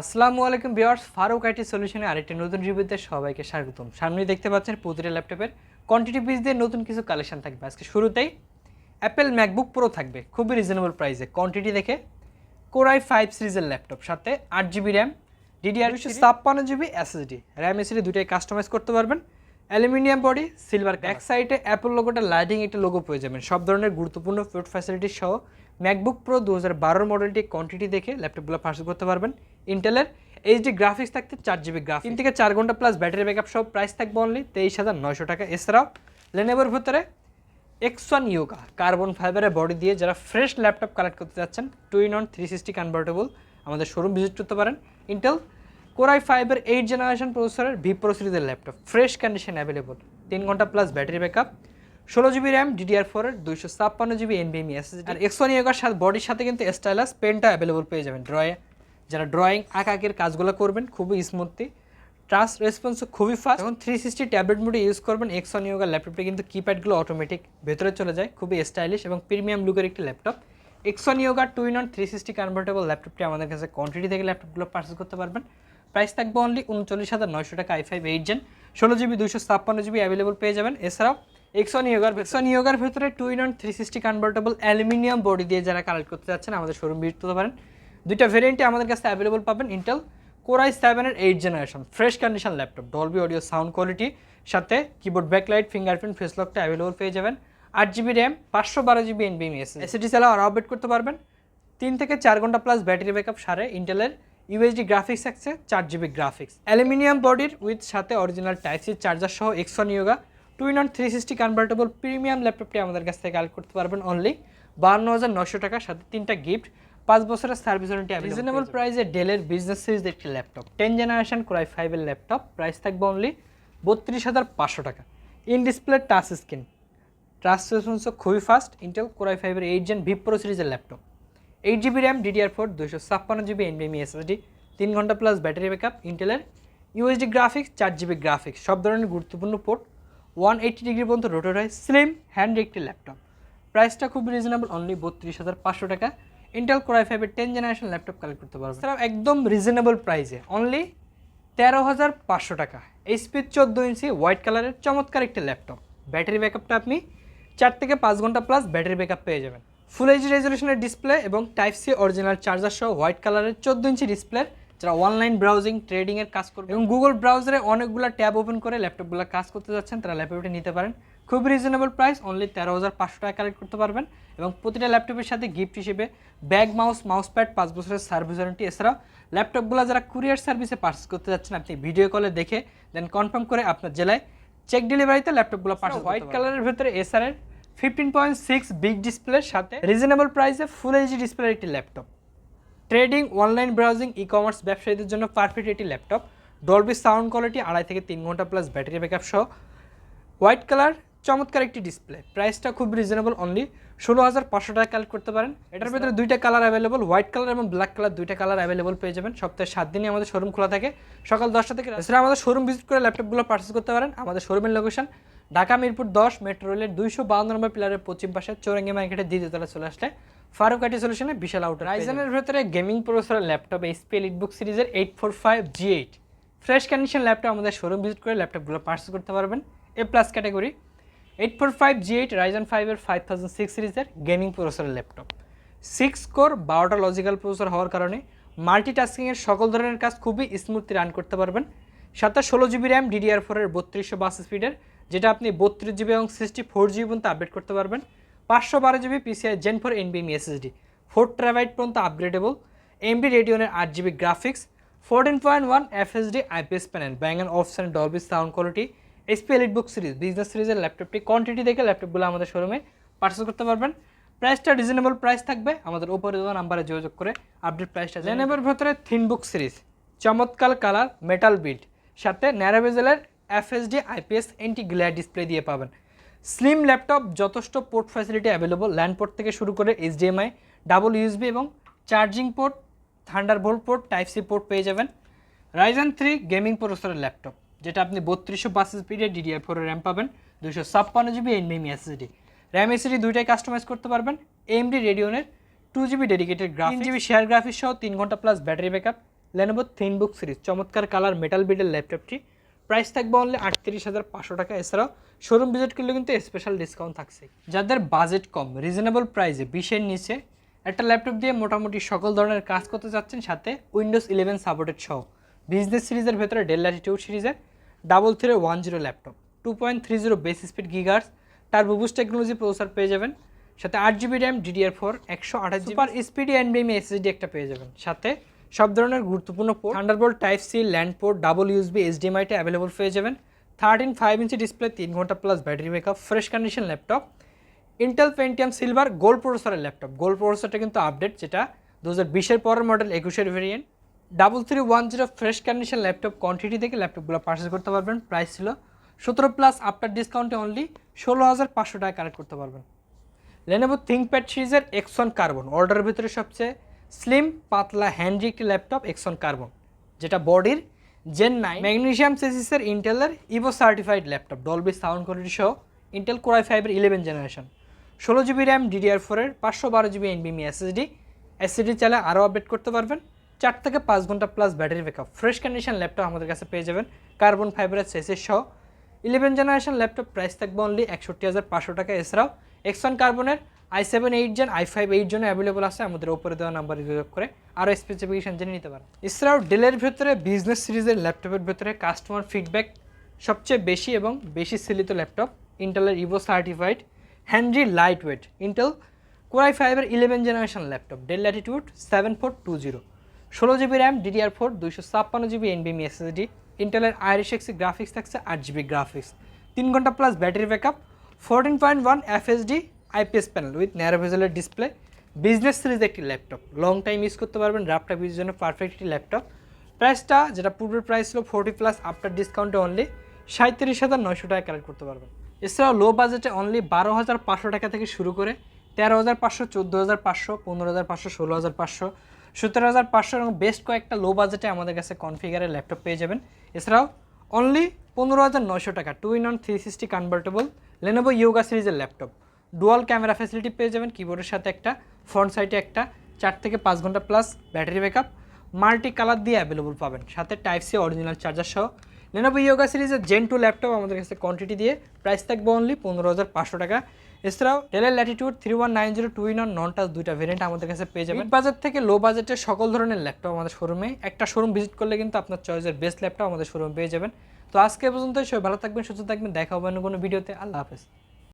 আসসালামু আলাইকুম বিয়ার্স ফারুক আইটি সলিউশনে আরেকটি নতুন রিভিউতে সবাইকে স্বাগতম। সামনে দেখতে পাচ্ছেন প্রতিটা ল্যাপটপের কোয়ান্টিটি পিস দিয়ে নতুন কিছু কালেকশন থাকবে। আজকে শুরুতেই অ্যাপেল ম্যাকবুক প্রো থাকবে খুবই রিজনেবল প্রাইসে কোয়ান্টিটি দেখে কোরাই ফাইভ সিরিজের ল্যাপটপ সাথে আট জিবি র্যাম ডিডিআর দুশো ছাপ্পান্ন জিবি এসএসডি র্যাম এসএসডি দুটাই কাস্টমাইজ করতে পারবেন। অ্যালুমিনিয়াম বডি সিলভার ব্যাক সাইডে অ্যাপল লোগোটা লাইটিং একটা লোগো পেয়ে যাবেন। সব ধরনের গুরুত্বপূর্ণ ফুড ফ্যাসিলিটি সহ ম্যাকবুক প্রো দু হাজার বারোর মডেলটি কোয়ান্টিটি দেখে ল্যাপটপগুলো পার্সেল করতে পারবেন। ইন্টেলের এইচডি গ্রাফিক্স থাকতে চার জিবি গ্রাফিক্স তিন থেকে চার ঘণ্টা প্লাস ব্যাটারি ব্যাকআপ সব প্রাইস থাকবে অনলি তেইশ হাজার নয়শো টাকা। এছাড়াও লেনেভোর ভিতরে এক্স ওয়ান ইয়োগা কার্বন ফাইবারের বডি দিয়ে যারা ফ্রেশ ল্যাপটপ কালেক্ট করতে যাচ্ছেন two in three sixty convertible আমাদের শোরুম ভিজিট করতে পারেন। ইন্টেল কোরাই ফাইভের এইট জেনারেশন প্রসেসরের ভি প্রো সিরিজের ল্যাপটপ ফ্রেশ কন্ডিশন অ্যাভেলেবল তিন ঘণ্টা প্লাস ব্যাটারি ব্যাকআপ ষোলো জিবি র্যাম ডিডিআর ফোরের দুইশো ছাপ্পান্ন জিবি এনবিএমই এসএসডি আর এক্স ওয়ান ইয়োগার সাথে বডির সাথে কিন্তু স্টাইলাস পেনটা অ্যাভেলেবল পেয়ে যাবেন ড্রয়ে যারা ড্রয়িং আঁকাকের কাজগুলো করবেন, খুবই স্মুথলি ট্রাস্ট রেসপন্স খুবই ফাস্ট এখন থ্রি সিক্সটি ট্যাবলেট মোডে ইউজ করবেন এক্স ওয়ান ইয়োগার ল্যাপটপে কিন্তু কিপ্যাডগুলো অটোমেটিক ভেতরে চলে যায়, খুবই স্টাইলিশ এবং প্রিমিয়াম লুকের একটি laptop X one ইয়োগার two in on three sixty convertible ল্যাপটপটি আমাদের কাছে কোয়ান্টিটি থেকে ল্যাপটপগুলো পার্চেস করতে পারবেন। প্রাইস থাকবে অনলি উনচল্লিশ হাজার নয়শো টাকা আই ফাইভ এইট জেন ষোলো জিবি দুশো ছাপ্পান্ন জিবি অ্যাভেলেবল পেয়ে যাবেন। এছাড়াও এক্সন ইয়োগার এক্সন ইয়োগার ভেতরে two in on three sixty convertible aluminium body দিয়ে যারা কালেক্ট করতে যাচ্ছেন, আমাদের শোরুম ভিজিট করতে পারেন। দুইটা ভেরিয়েন্টে আমাদের কাছে অ্যাভেলেবল পাবেন ইন্টেল কোরাই সেভেনের eight generation fresh condition laptop Dolby audio sound quality সাথে কিবোর্ড ব্যাকলাইট ফিঙ্গারপ্রিন্ট ফেস লকটা অ্যাভেলেবল পেয়ে যাবেন। আট জিবি র্যাম পাঁচশো বারো জিবি এনবিএম এস এসএসডি চালাও আরও আপডেট করতে পারবেন। তিন থেকে চার ঘণ্টা প্লাস ব্যাটারি ব্যাকআপ সারে ইন্টেলের ইউএসডি গ্রাফিক্স আছে, চার জিবি গ্রাফিক্স অ্যালুমিনিয়াম বডির উইথ সাথে অরিজিনাল টাইপ সি চার্জার সহ X one Yoga two in three sixty convertible premium ল্যাপটপটি আমাদের কাছ থেকে কালেক্ট করতে পারবেন অনলি বান্ন হাজার নশো টাকার সাথে তিনটা গিফট পাঁচ বছরের সার্ভিস ওয়ারেন্টি রিজনেবল প্রাইসে ডেলের বিজনেস সিরিজ একটি laptop ten generation core i ফাইভের ল্যাপটপ প্রাইস থাকবে অনলি বত্রিশ হাজার পাঁচশো টাকা। In display touch screen touch রেসপন্সও খুবই ফাস্ট ইন্টেল কোরাই ফাইভের এইট জেন ভি প্রো সিরিজের laptop eight GB RAM DDR four দুশো ছাপ্পান্ন জিবি এনবিএমই এসএসডি তিন ঘণ্টা প্লাস ব্যাটারি ব্যাকআপ ইন্টেলের ইউএসডি গ্রাফিক্স চার জিবি গ্রাফিক্স সব ধরনের গুরুত্বপূর্ণ পোর্ট ওয়ান এইটি ডিগ্রি পর্যন্ত হয় স্লিম হ্যান্ড একটি ল্যাপটপ প্রাইসটা খুব রিজনেবল অনলি বত্রিশ হাজার পাঁচশো টাকা। ইন্টেল কোরাই ফাইভের টেন জেনারেশন ল্যাপটপ কালেক্ট করতে পারবেন এছাড়াও একদম রিজনেবল প্রাইসে অনলি তেরো হাজার পাঁচশো টাকা। এইচপি চোদ্দ ইঞ্চি হোয়াইট কালারের চমৎকার একটি ল্যাপটপ ব্যাটারি ব্যাকআপটা আপনি চার থেকে পাঁচ ঘণ্টা প্লাস ব্যাটারি ব্যাকআপ পেয়ে যাবেন। ফুল এইচ রেজলিউশনের ডিসপ্লে এবং টাইপ সি অরিজিনাল চার্জার সহ হোয়াইট কালারের চোদ্দ ইঞ্চি ডিসপ্লে যারা অনলাইন ব্রাউজিং ট্রেডিংয়ের কাজ করবে এবং গুগল ব্রাউজারে অনেকগুলো ট্যাব ওপেন করে ল্যাপটপগুলো কাজ করতে যাচ্ছেন তারা ল্যাপটপটি নিতে পারেন। খুব রিজনেবল প্রাইস অনলি তেরো হাজার পাঁচশো টাকা কালেক্ট করতে পারবেন এবং প্রতিটা ল্যাপটপের সাথে গিফট হিসেবে ব্যাগ মাউস মাউস প্যাড পাঁচ বছরের সার্ভিস ওয়ারেন্টি এছাড়াও ল্যাপটপগুলো যারা কুরিয়ার সার্ভিসে পার্চেস করতে যাচ্ছেন আপনি ভিডিও কলে দেখে দেন কনফার্ম করে আপনার জেলায় চেক ডেলিভারিতে ল্যাপটপগুলো পার্সেল হোয়াইট কালারের ভেতরে এসআরের ফিফটিন পয়েন্ট সিক্স বিগ ডিসপ্লের সাথে রিজনেবল প্রাইসে ফুল এইচডি ডিসপ্লের একটি laptop trading, online browsing e commerce ব্যবসায়ীদের জন্য পারফেক্ট একটি ল্যাপটপ। ডলবি সাউন্ড কোয়ালিটি আড়াই থেকে তিন ঘণ্টা প্লাস ব্যাটারি ব্যাকআপ সহ। হোয়াইট কালার চমৎকার একটি ডিসপ্লে প্রাইসটা খুব রিজনেবল অনলি ষোলো হাজার পাঁচশো টাকা কালেক্ট করতে পারেন। এটার ভিতরে দুইটা কালার অ্যাভেলেবল হোয়াইট কালার এবং ব্ল্যাক কালার দুইটা কালার অ্যাভেলেবল পেয়ে যাবেন। সপ্তাহে সাত দিনই আমাদের শোরুম খোলা থাকে। সকাল দশটা থেকে এছাড়া আমাদের শোরুম ভিজিট করে ল্যাপটপগুলো পার্চেস করতে পারেন। আমাদের শোরুমের লোকেশন ঢাকা মিরপুর দশ মেট্রো রেলের দুইশো বাউন্ন নম্বর পিলারের পশ্চিম পাশে চৌরাঙ্গি মার্কেটের দ্বিতীয়তলা চলে আসলে। ফারুক আইটি সলিউশনে বিশাল আউট রাইজেনের ভেতরে gaming processor laptop HP EliteBook সিরিজের eight four five G eight fresh condition laptop আমাদের শোরুম ভিজিট করে ল্যাপটপগুলো পার্চেস করতে পারবেন। A plus category eight four five G eight Ryzen ফাইভের ফাইভ থাউজেন্ড সিক্স সিরিজের গেমিং প্রসেসরের ল্যাপটপ সিক্স কোর বারোটা লজিক্যাল প্রসেসর হওয়ার কারণে মাল্টিটাস্কিংয়ের সকল ধরনের কাজ খুবই স্মুথলি রান করতে পারবেন। সাথে ষোলো জিবি র্যাম ডিডিআর ফোরের বত্রিশশো বাস স্পিডের যেটা আপনি বত্রিশ জিবি এবং সিক্সটি ফোর জিবি পর্যন্ত আপডেট করতে পারবেন। পাঁচশো বারো জিবি পিসিআই জেন ফোর এনবিএম এসএসডি ফোর ট্রাভাইট পর্যন্ত আপগ্রেডেবল এমবি রেডিওনের আট GB graphics fourteen point one FSD IPS panel Bang and Olufsen Dolby sound quality SP Elite book series business সিরিজের ল্যাপটপটি কোয়ান্টিটি দেখে ল্যাপটপগুলো আমাদের শোরুমে পার্চেস করতে পারবেন। প্রাইসটা রিজনেবল প্রাইস থাকবে আমাদের উপরে দেওয়া নাম্বারে যোগাযোগ করে আপডেট প্রাইসটা জেনেবের ভেতরে থিন বুক সিরিজ চমৎকার কালার মেটাল বিল্ড সাথে ন্যারোভেজেলের FSD IPS anti glare display দিয়ে পাবেন। স্লিম ল্যাপটপ যথেষ্ট port facility available LAN port থেকে শুরু করে এইচডিএমআই ডাবল ইউএসবি এবং charging port Thunderbolt port type C port পেয়ে যাবেন। রাইজান থ্রি গেমিং প্রসেসরের ল্যাপটপ যেটা আপনি বত্রিশশো পাঁচ স্পিডে ডিডিআর ফোরের র্যাম পাবেন দুশো ছাপ্পান্ন জিবি এনবিএমি এসএসডি র্যাম এসএসডি দুইটাই কাস্টমাইজ করতে পারবেন AMD রেডিওনের two GB dedicated graphics GB share graphics সহ তিন ঘণ্টা plus battery backup Lenovo ThinkBook series চমৎকার কালার মেটাল বিডের ল্যাপটপটি প্রাইস থাকবে অনলি আটত্রিশ হাজার পাঁচশো টাকা। এছাড়াও শোরুম ভিজিট করলে কিন্তু স্পেশাল ডিসকাউন্ট থাকছে। যাদের বাজেট কম রিজনেবল প্রাইসে বিশের নিচে একটা ল্যাপটপ দিয়ে মোটামুটি সকল ধরনের কাজ করতে চাচ্ছেন সাথে উইন্ডোজ ইলেভেন সাপোর্টেড সহ। বিজনেস সিরিজের ভেতরে ডেল ল্যাটিটিউড সিরিজের double three one zero laptop two point three zero base speed গিগার্স তার বুবুস টেকনোলজি প্রসেসর পেয়ে যাবেন। সাথে আট জিবি র্যাম ডিডিআর ফোর একশো আঠাশ সুপার স্পিডি এনবিএমি এসএসডি একটা পেয়ে যাবেন। সাথে সব ধরনের গুরুত্বপূর্ণ port Thunderbolt type C LAN port double USB এইচডিএমআইতে available পেয়ে যাবেন। থার্টিন ফাইভ ইঞ্চি ডিসপ্লে তিন ঘণ্টা plus battery backup fresh condition laptop Intel Pentium silver gold প্রসেসরের ল্যাপটপ গোল্ড প্রসেসরটা কিন্তু আপডেট যেটা দু হাজার বিশের পরের মডেল একুশের variant double three one zero fresh condition laptop quantity থেকে ল্যাপটপগুলো পারচেস করতে পারবেন। প্রাইস ছিল সতেরো প্লাস আফটার ডিসকাউন্টে অনলি ষোলো হাজার পাঁচশো টাকা কালেক্ট করতে পারবেন। লেনোভো থিঙ্কপ্যাড সিরিজের এক্সন কার্বন অর্ডারের ভিতরে সবচেয়ে স্লিম, পাতলা হ্যান্ডি একটি ল্যাপটপ এক্সন কার্বন যেটা বডির জেন নাইন ম্যাগনেশিয়াম সেসিসের ইন্টেলের Evo certified laptop Dolby sound quality সহ ইন্টেল কোরাই ফাইভের ইলেভেন জেনারেশন ষোলো জিবি র্যাম ডিডিআর ফোরের পাঁচশো বারো জিবি এনবিএমি এসএসডি এসএসডি চালে আরও আপডেট করতে পারবেন। চার থেকে পাঁচ ঘণ্টা plus battery backup fresh condition laptop আমাদের কাছে পেয়ে যাবেন। কার্বন ফাইবারের সেসের সহ ইলেভেন জেনারেশন ল্যাপটপ প্রাইস থাকবে অনলি একষট্টি হাজার পাঁচশো টাকা। এছাড়াও এক্সন কার্বনের i seven, eight gen i five, eight জন্য অ্যাভেলেবল আছে। আমাদের ওপরে দেওয়া নাম্বারে যোগাযোগ করে আরও স্পেসিফিকেশন জেনে নিতে পারেন। এছাড়াও ডেলের ভেতরে বিজনেস সিরিজের ল্যাপটপের ভেতরে কাস্টমার ফিডব্যাক সবচেয়ে বেশি এবং বেশি সেলিত ল্যাপটপ ইন্টেলের Evo certified handy light weight Intel Core i ফাইভের eleven generation laptop Dell Latitude seven four two zero ষোলো জিবি র্যাম ডিডিআর ফোর দুইশো ছাপ্পান্ন জিবি এনবিএমি এসএসডি ইন্টেলের আইরিশ এক্সি গ্রাফিক্স থাকছে, আট জিবি গ্রাফিক্স তিন ঘণ্টা plus battery backup fourteen point one FHD IPS panel with narrow ভেজেলের display business series একটি ল্যাপটপ লং টাইম ইউজ করতে পারবেন র্যাপটপ ইউজের জন্য পারফেক্ট একটি ল্যাপটপ প্রাইসটা যেটা পূর্বের প্রাইস ছিল ফোর্টি প্লাস আফটার ডিসকাউন্টে অনলি সাঁত্রিশ হাজার নয়শো টাকা কালেক্ট করতে পারবেন। এছাড়াও লো বাজেটে অনলি বারো হাজার পাঁচশো টাকা থেকে শুরু করে তেরো হাজার পাঁচশো, চোদ্দ হাজার পাঁচশো, পনেরো হাজার পাঁচশো, ষোলো হাজার পাঁচশো সতেরো হাজার পাঁচশো এবং বেস্ট কয়েকটা লো বাজেটে আমাদের কাছে কনফিগারের ল্যাপটপ পেয়ে যাবেন। এছাড়াও অনলি পনেরো হাজার নয়শো টাকা two in one three sixty convertible Lenovo Yoga সিরিজের ল্যাপটপ ডুয়াল ক্যামেরা ফ্যাসিলিটি পেয়ে যাবেন কিবোর্ডের সাথে একটা ফ্রন্ট সাইডে একটা, চার থেকে পাঁচ ঘণ্টা plus battery backup multi colour দিয়ে অ্যাভেলেবল পাবেন। সাথে টাইপ সি অরিজিনাল চার্জার সহ। লেনোভো ইয়োগা সিরিজের জেন টু ল্যাপটপ আমাদের কাছে কোয়ান্টিটি দিয়ে প্রাইস থাকবে অনলি পনেরো হাজার পাঁচশো টাকা। এছাড়াও ডেলের Latitude three one nine zero two in non touch দুইটা ভেরিয়েন্ট আমাদের কাছে পেয়ে যাবেন। বাজার থেকে লো বাজেটের সকল ধরনের ল্যাপটপ আমাদের শোরুমে একটা শোরুম ভিজিট করলে কিন্তু আপনার চয়েসের বেস্ট ল্যাপটপ আমাদের শোরুমে পেয়ে যাবেন। তো আজকে পর্যন্ত সবাই ভালো থাকবেন, সুস্থ থাকবেন, দেখা হবে অন্য কোনো ভিডিওতে আল্লাহ হাফেজ।